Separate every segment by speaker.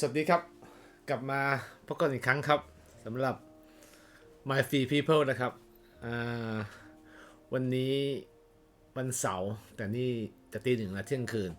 Speaker 1: สวัสดีครับ กลับมาพบกันอีกครั้งครับสำหรับ My Free People นะครับ วันนี้วันเสาร์แต่นี่จะตีหนึ่งล้วเที่ยงคืน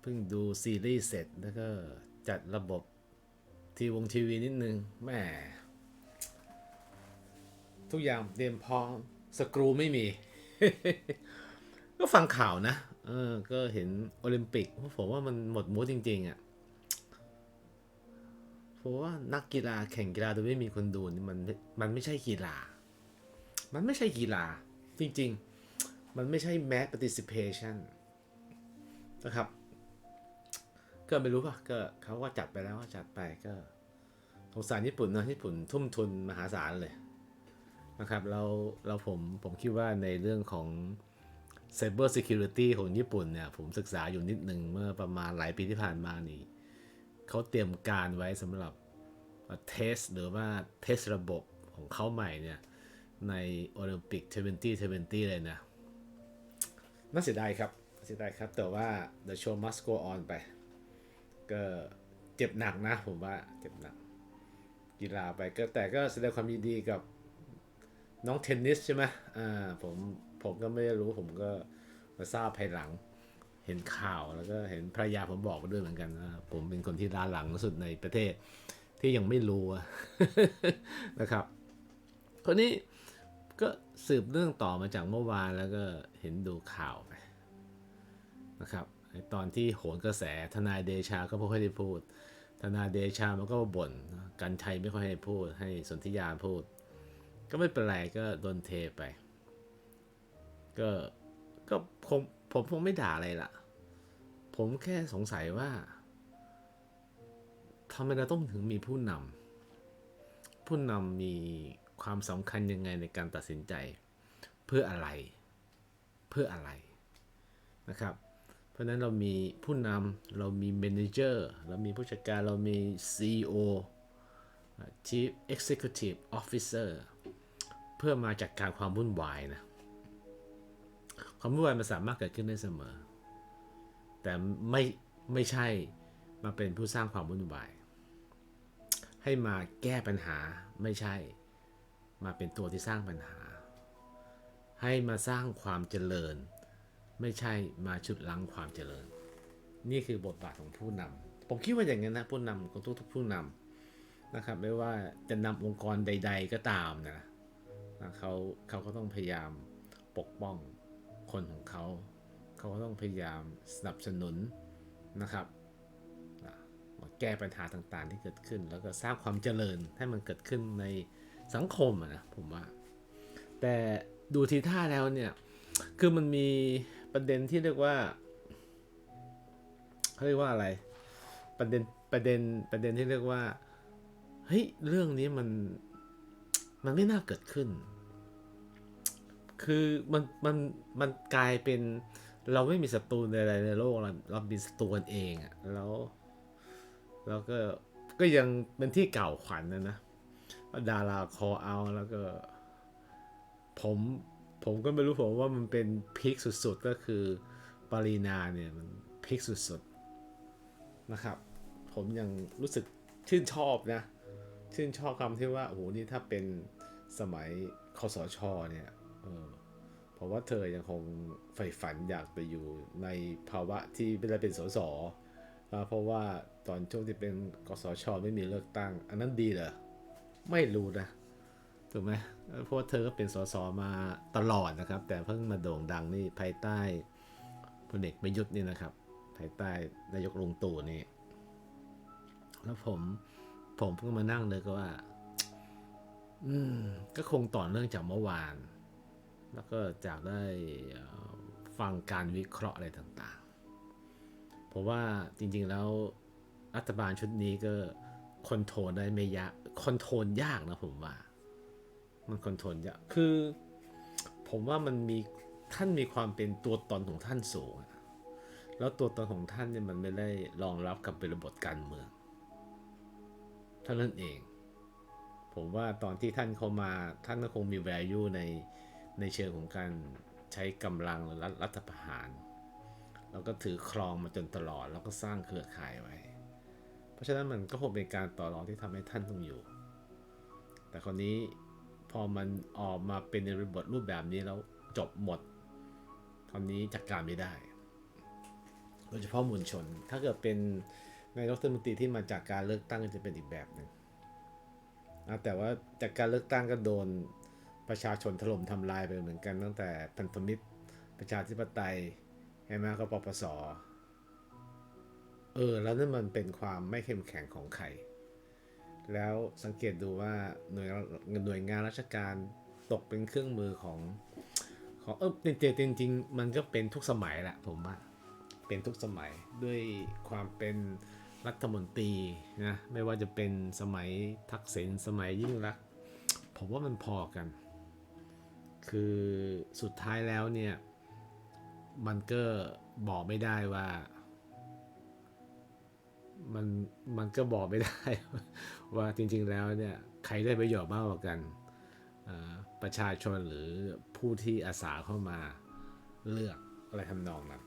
Speaker 1: เพิ่งดูซีรีส์เสร็จแล้วก็จัดระบบทีวงทีวีนิดนึงแม่ทุกอย่างเตรียมพร้อมสกรูไม่มี ก็ฟังข่าวนะ เออ ก็เห็นโอลิมปิก ผมว่ามันหมดมูดจริง ๆอะ ราะว่านักกีฬาแข่งกีฬาโดยไม่มีคนดูนี่มันมันไม่ใช่กีฬา มันไม่ใช่กีฬา จริงๆ มันไม่ใช่ mass participation นะครับ ก็ไม่รู้ป่ะก็เขาก็จัดไปแล้วก็จัดไปก็สงสารญี่ปุ่นนะญี่ปุ่นทุ่มทุนมหาศาลเลยนะครับเราเราผมผมคิดว่าในเรื่องของ Cyber Security ของญี่ปุ่นเนี่ย ผมศึกษาอยู่นิดหนึ่งเมื่อประมาณหลายปีที่ผ่านมานี่ เขาเตรียมการไว้สำหรับเทสหรือว่าเทสระบบของเขาใหม่เนี่ย ในโอลิมปิก 2020 เลยนะ น่าเสียดายครับเสียดายครับ แต่ว่า the show must go on ไป ก็เจ็บหนักนะผมว่าเจ็บหนัก กีฬาไปก็แต่ก็แสดงความยินดีกับน้องเทนนิสใช่ไหมอ่าผมผมก็ไม่ได้รู้ผมก็มาทราบภายหลัง เห็นข่าวแล้วก็เห็นภรรยาผมบอกมาด้วยเหมือนกันนะผมเป็นคนที่ล้าหลังสุดในประเทศ ที่ยังไม่รู้นะครับ คนนี้ก็สืบเรื่องต่อมาจากเมื่อวานแล้วก็เห็นดูข่าวไปนะครับตอนที่โหนกระแสทนายเดชาก็ไม่ค่อยได้พูด ทนายเดชามันก็บ่นกันชัยไม่ค่อยให้พูด ให้สนธิยาพูด ก็ไม่เป็นไรก็โดนเทไป ก็ก็คง ผมคงไม่ด่าอะไรละผมแค่สงสัยว่าทำไมเราต้องถึงมีผู้นำผู้นำมีความสำคัญยังไงในการตัดสินใจ เพื่ออะไร เพื่ออะไรนะครับ เพราะนั้นเรามีผู้นำเรามี manager เรามีผู้จัดการเรามี CEO Chief Executive Officer เพื่อมาจัดการความวุ่นวายนะ ความวุ่นวายมันสามารถเกิดขึ้นได้เสมอ แต่ไม่ไม่ใช่มาเป็นผู้สร้างความวุ่นวาย ให้มาแก้ปัญหาไม่ใช่ มาเป็นตัวที่สร้างปัญหา ให้มาสร้างความเจริญ ไม่ใช่มาฉุดลังความเจริญ นี่คือบทบาทของผู้นำผมคิดว่าอย่างนั้นนะผู้นำของทุกๆผู้นำนะครับไม่ว่าจะนำองค์กรใด ๆ ก็ตามนะนะเขาเขาก็ต้องพยายามปกป้อง คนของเขา เขาก็ต้องพยายามสนับสนุนนะครับมาแก้ปัญหาต่างๆที่เกิดขึ้น แล้วก็สร้างความเจริญให้มันเกิดขึ้นในสังคมนะผมว่า แต่ดูทีท่าแล้วเนี่ย คือมันมีประเด็นที่เรียกว่าเขาเรียกว่าอะไร ประเด็นประเด็นประเด็นที่เรียกว่าเฮ้ยเรื่องนี้มันมันไม่น่าเกิดขึ้น คือมันมันมันกลายเป็น เราไม่มีศัตรูในอะไรในโลกเราเรามีศัตรูกันเองอะแล้ว แล้วก็ก็ยังเป็นที่เก่าขวัญนะนะดาราคอเอาแล้วก็ ผมผมก็ไม่รู้ผมว่ามันเป็นพีคสุดๆ ก็คือปรีนาเนี่ย มันพีคสุดๆ นะครับ ผมยังรู้สึกชื่นชอบนะ ชื่นชอบคำที่ว่า โอ้โห นี่ถ้าเป็นสมัยคสชเนี่ย เออเพราะว่าเธอยังคงใฝ่ฝันอยากไปอยู่ในภาวะที่ไม่ได้เป็นสสเพราะว่าตอนช่วงที่เป็นกสชไม่มีเลือกตั้ง อันนั้นดีเหรอ ไม่รู้นะ ถูกไหมเพราะเธอก็เป็นสสมาตลอดนะครับ แต่เพิ่งมาโด่งดังนี่ภายใต้พลเอกประยุทธ์นี่นะครับ ภายใต้นายกลุงตู่นี่ แล้วผมผมเพิ่งมานั่งเลยก็ว่า อืม ก็คงต่อเนื่องจากเมื่อวาน แล้วก็จากได้ฟังการวิเคราะห์อะไรต่างๆ เพราะว่าจริงๆแล้วรัฐบาลชุดนี้ก็คอนโทรลได้ไม่ยากคอนโทรลยากนะผมว่า มันคอนโทรลยาก คือ ผมว่ามันมีท่านมีความเป็นตัวตนของท่านสูง แล้วตัวตนของท่านเนี่ยมันไม่ได้รองรับกับเป็นระบบการเมืองเท่านั้นเอง ผมว่าตอนที่ท่านเข้ามาท่านก็คงมี value ใน ในเชิงของการใช้กำลังรัฐรัฐประหาร แล้วก็ถือครองมาจนตลอด แล้วก็สร้างเครือข่ายไว้ เพราะฉะนั้นมันก็คงเป็นการต่อรองที่ทำให้ท่านต้องอยู่ แต่คนนี้พอมันออกมาเป็นในบทรูปแบบนี้แล้วจบหมดคราวนี้จัดการไม่ได้ โดยเฉพาะมวลชน ถ้าเกิดเป็นนายกรัฐมนตรีที่มาจากการเลือกตั้งก็จะเป็นอีกแบบหนึ่งแต่ว่าจากการเลือกตั้งก็โดน ประชาชนถล่มทำลายไปเหมือนกันตั้งแต่พันธมิตร ประชาธิปไตยใช่ไหมก็ปปสเออ แล้วนั่นมันเป็นความไม่เข้มแข็งของใคร แล้วสังเกตดูว่าหน่วยหน่วยงานราชการตกเป็นเครื่องมือของของเออจริงจริงมันก็เป็นทุกสมัยแหละผมว่าเป็นทุกสมัยด้วยความเป็นรัฐมนตรีนะไม่ว่าจะเป็นสมัยทักษิณสมัยยิ่งรัก ผมว่ามันพอกัน คือสุดท้ายแล้วเนี่ย มันก็บอกไม่ได้ว่า มันมันก็บอกไม่ได้ ว่าจริง ๆแล้วเนี่ยใครได้ประโยชน์มากกว่ากัน ประชาชนหรือผู้ที่อาสาเข้ามาเลือกอะไรทำนองนั้น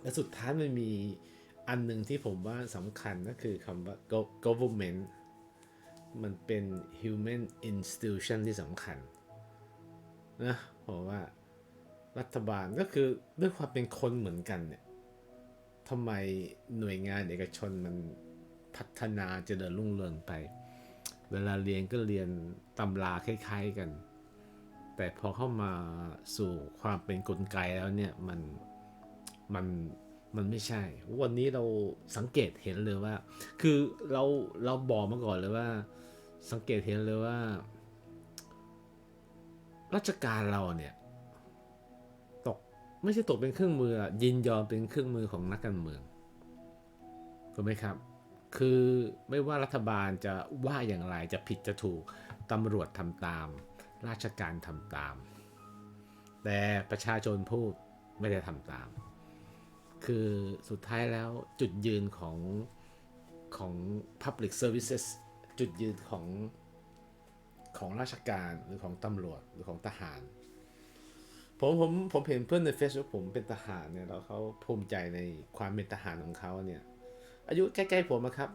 Speaker 1: และสุดท้ายมันมีอันหนึ่งที่ผมว่าสำคัญก็คือคำว่า government มันเป็น human institution ที่สำคัญ นะผมว่ารัฐบาลก็คือด้วยความเป็นคนเหมือนกันเนี่ยทำไมหน่วยงานเอกชนมันพัฒนาจเจริญรุ่งเรืองไป เวลาเรียนก็เรียนตำราคล้ายๆกัน แต่พอเข้ามาสู่ความเป็นกลไกแล้วเนี่ยมันมันมันไม่ใช่ วันนี้เราสังเกตเห็นเลยว่า คือเราเราบอกมาก่อนเลยว่า สังเกตเห็นเลยว่า ราชการเราเนี่ยตกไม่ใช่ตกเป็นเครื่องมือยินยอมเป็นเครื่องมือของนักการเมืองถูกไหมครับ คือไม่ว่ารัฐบาลจะว่าอย่างไรจะผิดจะถูกตำรวจทำตาม ราชการทำตาม แต่ประชาชนพูดไม่ได้ทำตาม คือสุดท้ายแล้วจุดยืนของของ Public Services จุดยืนของ ของราชการหรือของตำรวจหรือของทหาร ผมผมผมเห็นเพื่อนใน Facebook ผมเป็นทหารเนี่ยแล้วเขาภูมิใจในความเป็นทหารของเขาเนี่ย อายุใกล้ๆผมอะครับ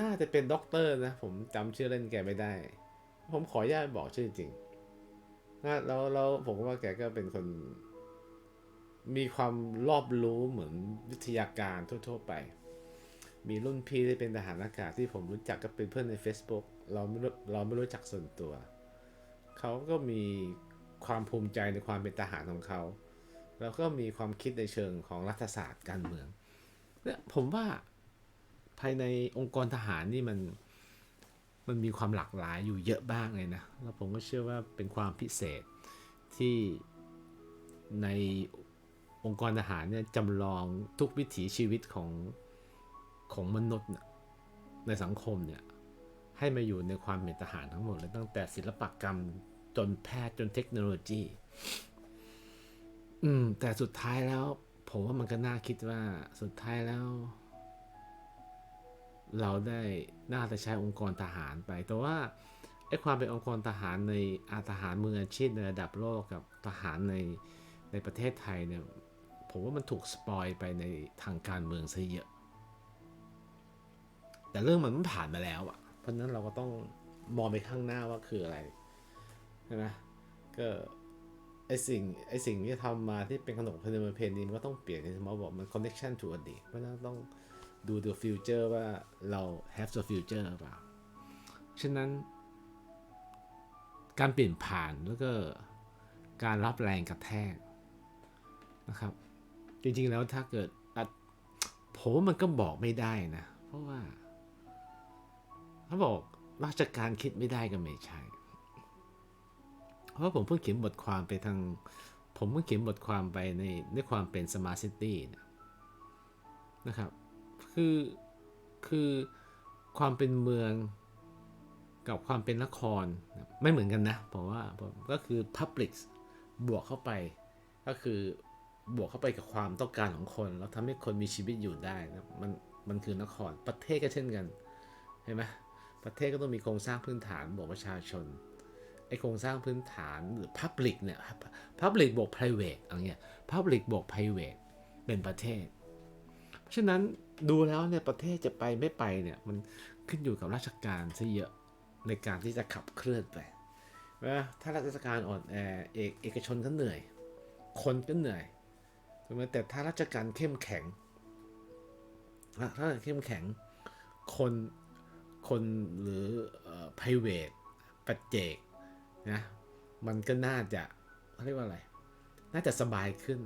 Speaker 1: น่าจะเป็นด็อกเตอร์นะ ผมจำชื่อเล่นแกไม่ได้ ผมขออนุญาตบอกชื่อจริงนะแล้วแล้วผมว่าแกก็เป็นคนมีความรอบรู้เหมือนวิทยาการทั่ว ๆ ไป มีรุ่นพี่ที่เป็นทหารอากาศที่ผมรู้จักก็เป็นเพื่อนใน Facebook เราไม่รู้เราไม่รู้จักส่วนตัว เขาก็มีความภูมิใจในความเป็นทหารของเขา แล้วก็มีความคิดในเชิงของรัฐศาสตร์การเมืองเนี่ยผมว่าภายในองค์กรทหารนี่มันมันมีความหลากหลายอยู่เยอะบ้างเลยนะ แล้วผมก็เชื่อว่าเป็นความพิเศษที่ในองค์กรทหารเนี่ยจำลองทุกวิถีชีวิตของ ของมนุษย์เนี่ยในสังคมเนี่ยให้มาอยู่ในความเป็นทหารทั้งหมดเลยตั้งแต่ศิลปกรรมจนแพทย์จนเทคโนโลยี อืม แต่สุดท้ายแล้ว ผมว่ามันก็น่าคิดว่าสุดท้ายแล้ว เราได้น่าจะใช้องค์กรทหารไป แต่ว่าไอ้ความเป็นองค์กรทหารในอาทหารมืออาชีพในระดับโลกกับทหารในในประเทศไทยเนี่ย ผมว่ามันถูกสปอยไปในทางการเมืองซะเยอะ แต่เรื่องมันผ่านมาแล้วอะเพราะนั้นเราก็ต้องมองไปข้างหน้าว่าคืออะไรใช่ไหมก็ไอสิ่งไอสิ่งที่ทำมาที่เป็นขนมเนียมประเพณีมันก็ต้องเปลี่ยนที่มบอกมัน connection to อดีตเพราะนั้นต้องดู the future ว่าเรา have the future หรือเปล่า ฉะนั้น การเปลี่ยนผ่านแล้วก็การรับแรงกระแทกนะครับ จริงๆแล้วถ้าเกิดผมมันก็บอกไม่ได้นะ เพราะว่า เขาบอกราชการคิดไม่ได้ก็ไม่ใช่ เพราะผมเพิ่งเขียนบทความไปทาง ผมเพิ่งเขียนบทความไปในในความเป็น smart city นะนะครับ คือคือความเป็นเมืองกับความเป็นนครไม่เหมือนกันนะผมว่าก็คือ public บวกเข้าไป ก็คือบวกเข้าไปกับความต้องการของคน แล้วทำให้คนมีชีวิตอยู่ได้นะมันมันคือนครประเทศก็เช่นกัน เห็นไหม ประเทศก็ต้องมีโครงสร้างพื้นฐานบวกประชาชนไอโครงสร้างพื้นฐานหรือ Public เนี่ย Public บวก private อะไรเงี้ย Public บวก private เป็นประเทศ เพราะฉะนั้นดูแล้วเนี่ยประเทศจะไปไม่ไปเนี่ยมันขึ้นอยู่กับราชการซะเยอะในการที่จะขับเคลื่อนไปนะถ้าราชการอ่อนแอเอกเอกชนก็เหนื่อย คนก็เหนื่อยใช่ไหมแต่ถ้าราชการเข้มแข็งถ้าเข้มแข็ง คน คนหรือเอ่อ private ปัจเจกนะมันก็น่าจะเขาเรียกว่าอะไร น่าจะสบายขึ้น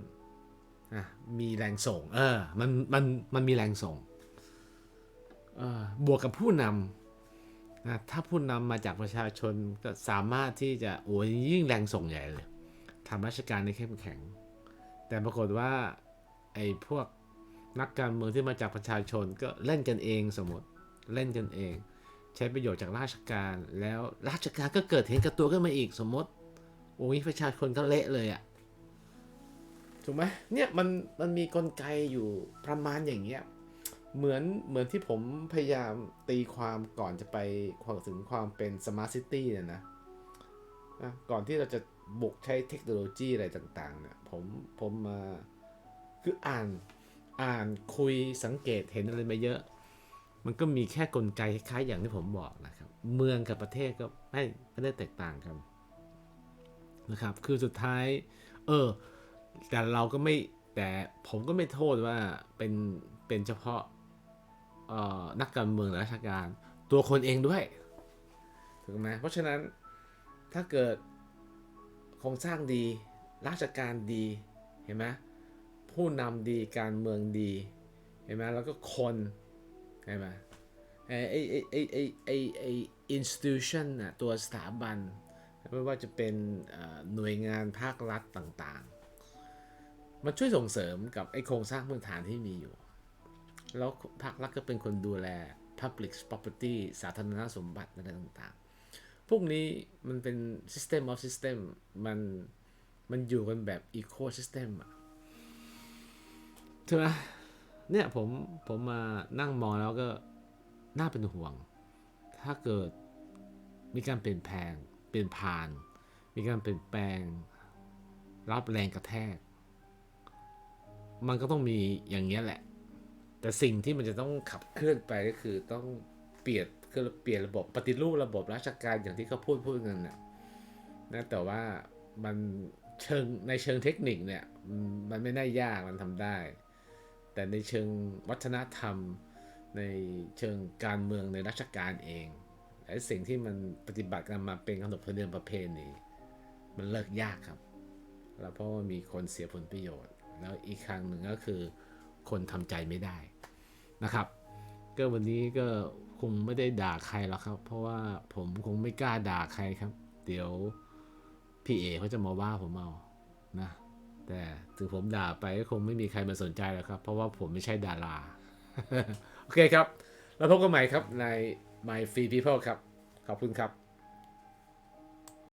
Speaker 1: อะมีแรงส่ง เออ มัน มัน มันมีแรงส่ง เออบวกกับผู้นำนะถ้าผู้นำมาจากประชาชนก็สามารถที่จะโอ้ยยิ่งแรงส่งใหญ่เลยทำราชการในเข้มแข็ง แต่ปรากฏว่า ไอ้พวกนักการเมืองที่มาจากประชาชนก็เล่นกันเองสมมติ เล่นกันเอง ใช้ประโยชน์จากราชการ แล้วราชการก็เกิดเห็นกับตัวขึ้นมาอีกสมมติโอ้ยประชาชนก็เละเลยอะ่ะถูกไหมเนี่ยมันมันมีกลไกอยู่ประมาณอย่างเงี้ยเหมือนเหมือนที่ผมพยายามตีความก่อนจะไปความถึงความเป็นสมาร์ทซิตี้เนี่ยนะนะก่อนที่เราจะบุกใช้เทคโนโลยีอะไรต่างๆเนี่ยผมผมมาคืออ่านอ่านคุยสังเกตเห็นอะไรมาเยอะ มันก็มีแค่กลไกคล้ายๆอย่างที่ผมบอกนะครับ เมืองกับประเทศก็ไม่ไม่ได้แตกต่างกันนะครับ คือสุดท้าย เออ แต่เราก็ไม่แต่ผมก็ไม่โทษว่าเป็นเป็นเฉพาะออนักการเมืองหรือราชการตัวคนเองด้วยถูกไหมเพราะฉะนั้นถ้าเกิดโครงสร้างดี ราชการดีเห็นไหมผู้นำดีการเมืองดีเห็นไหมแล้วก็คน เห็นไหมไอไอไอไอไอไอไอ institution น่ะตัวสถาบัน ไม่ว่าจะเป็นหน่วยงานภาครัฐต่างๆ มันช่วยส่งเสริมกับไอโครงสร้างพื้นฐานที่มีอยู่ แล้วภาครัฐก็เป็นคนดูแล Public Property สาธารณสมบัติอะไรต่างๆ พวกนี้มันเป็น System of System มันมันอยู่กันแบบ Ecosystem อะใช่ไหม เนี่ยผมผมมานั่งมองแล้วก็น่าเป็นห่วง ถ้าเกิดมีการเปลี่ยนแปลงเปลี่ยนผ่าน มีการเปลี่ยนแปลง รับแรงกระแทก มันก็ต้องมีอย่างเงี้ยแหละ แต่สิ่งที่มันจะต้องขับเคลื่อนไปก็คือต้องเปลี่ยนคือเปลี่ยนระบบปฏิรูประบบราชการอย่างที่เขาพูดพูดกันนะนะแต่ว่ามันเชิงในเชิงเทคนิคเนี่ย มันไม่น่ายากมันทำได้ แต่ในเชิงวัฒนธรรม ในเชิงการเมืองในราชการเองไอ้สิ่งที่มันปฏิบัติกันมาเป็นขนบธรรมเนียมประเพณีมันเลิกยากครับแล้วเพราะว่ามีคนเสียผลประโยชน์ แล้วอีกครั้งหนึ่งก็คือคนทำใจไม่ได้นะครับ ก็วันนี้ก็คงไม่ได้ด่าใครหรอกครับ เพราะว่าผมคงไม่กล้าด่าใครครับ เดี๋ยวพี่เอเขาจะมาว่าผมเอานะ แต่ถึงผมด่าไปก็คงไม่มีใครมาสนใจหรอกครับ เพราะว่าผมไม่ใช่ดารา โอเคครับ แล้วพบกันใหม่ครับใน My Free People ครับ ขอบคุณครับ